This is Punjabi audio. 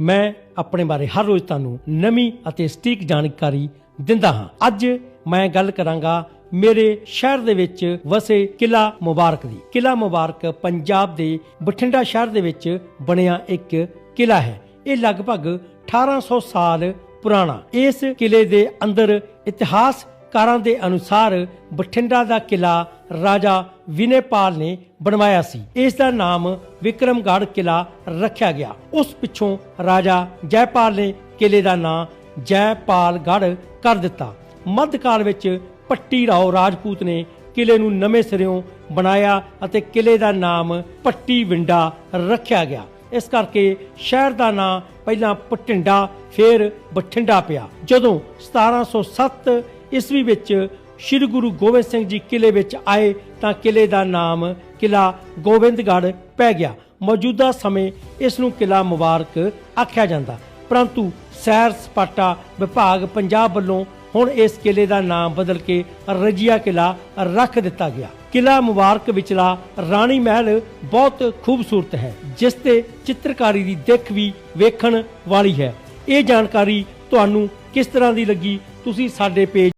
ਮੈਂ ਆਪਣੇ ਬਾਰੇ ਹਰ ਰੋਜ਼ ਤੁਹਾਨੂੰ ਨਵੀਂ ਅਤੇ ਸਟੀਕ ਜਾਣਕਾਰੀ ਦਿੰਦਾ ਹਾਂ। ਅੱਜ ਮੈਂ ਗੱਲ ਕਰਾਂਗਾ ਮੇਰੇ ਸ਼ਹਿਰ ਦੇ ਵਿੱਚ ਵਸੇ ਕਿਲਾ ਮੁਬਾਰਕ ਦੀ। ਕਿਲਾ ਮੁਬਾਰਕ ਪੰਜਾਬ ਦੇ ਬਠਿੰਡਾ ਸ਼ਹਿਰ ਦੇ ਵਿੱਚ ਬਣਿਆ ਇੱਕ ਕਿਲਾ ਹੈ। ਇਹ ਲਗਭਗ 1800 ਸਾਲ ਪੁਰਾਣਾ। ਇਸ ਕਿਲੇ ਦੇ ਅੰਦਰ ਇਤਿਹਾਸ ਕਾਰਾਂ ਦੇ ਅਨੁਸਾਰ ਬਠਿੰਡਾ ਦਾ ਕਿਲਾ ਰਾਜਾ ਵਿਨੇਪਾਲ ਨੇ ਬਣਵਾਇਆ ਸੀ। ਇਸ ਦਾ ਨਾਮ ਵਿਕਰਮਗੜ੍ਹ ਕਿਲਾ ਰੱਖਿਆ ਗਿਆ। ਉਸ ਪਿੱਛੋਂ ਰਾਜਾ ਜੈਪਾਲ ਨੇ ਕਿਲੇ ਦਾ ਨਾਮ ਜੈਪਾਲਗੜ੍ਹ ਕਰ ਦਿੱਤਾ। ਮੱਧਕਾਲ ਵਿੱਚ ਪੱਟੀ ਰਾਓ ਰਾਜਪੂਤ ਨੇ ਕਿਲੇ ਨੂੰ ਨਵੇਂ ਸਿਰਿਓਂ ਬਣਾਇਆ ਅਤੇ ਕਿਲੇ ਦਾ ਨਾਮ ਪੱਟੀ ਵਿੰਡਾ ਰੱਖਿਆ ਗਿਆ। ਇਸ ਕਰਕੇ ਸ਼ਹਿਰ ਦਾ ਨਾਮ ਪਹਿਲਾਂ ਪਟਿੰਡਾ, ਫਿਰ ਬਠਿੰਡਾ ਪਿਆ। ਜਦੋਂ 1707 ਈਸਵੀ ਵਿੱਚ ਸ੍ਰੀ ਗੁਰੂ ਗੋਬਿੰਦ ਸਿੰਘ ਜੀ ਕਿਲੇ ਵਿੱਚ ਆਏ ਤਾਂ ਕਿਲੇ ਦਾ ਨਾਮ ਕਿਲਾ ਗੋਬਿੰਦਗੜ੍ਹ ਪੈ ਗਿਆ। ਮੌਜੂਦਾ ਸਮੇਂ ਇਸ ਨੂੰ ਕਿਲਾ ਮੁਬਾਰਕ ਆਖਿਆ ਜਾਂਦਾ। ਪਰੰਤੂ ਸੈਰ ਸਪਾਟਾ ਵਿਭਾਗ ਪੰਜਾਬ ਵੱਲੋਂ ਹੁਣ ਇਸ ਕਿਲੇ ਦਾ ਨਾਮ ਬਦਲ ਕੇ ਰਜੀਆ ਕਿਲਾ ਰੱਖ ਦਿੱਤਾ ਗਿਆ। ਕਿਲਾ ਮੁਬਾਰਕ ਵਿਚਲਾ ਰਾਣੀ ਮਹਿਲ ਬਹੁਤ ਖੂਬਸੂਰਤ ਹੈ, ਜਿਸ ਤੇ ਚਿੱਤਰਕਾਰੀ ਦੀ ਦਿੱਖ ਵੀ ਵੇਖਣ ਵਾਲੀ ਹੈ। ਇਹ ਜਾਣਕਾਰੀ ਤੁਹਾਨੂੰ ਕਿਸ ਤਰ੍ਹਾਂ ਦੀ ਲੱਗੀ? ਤੁਸੀਂ ਸਾਡੇ ਪੇਜ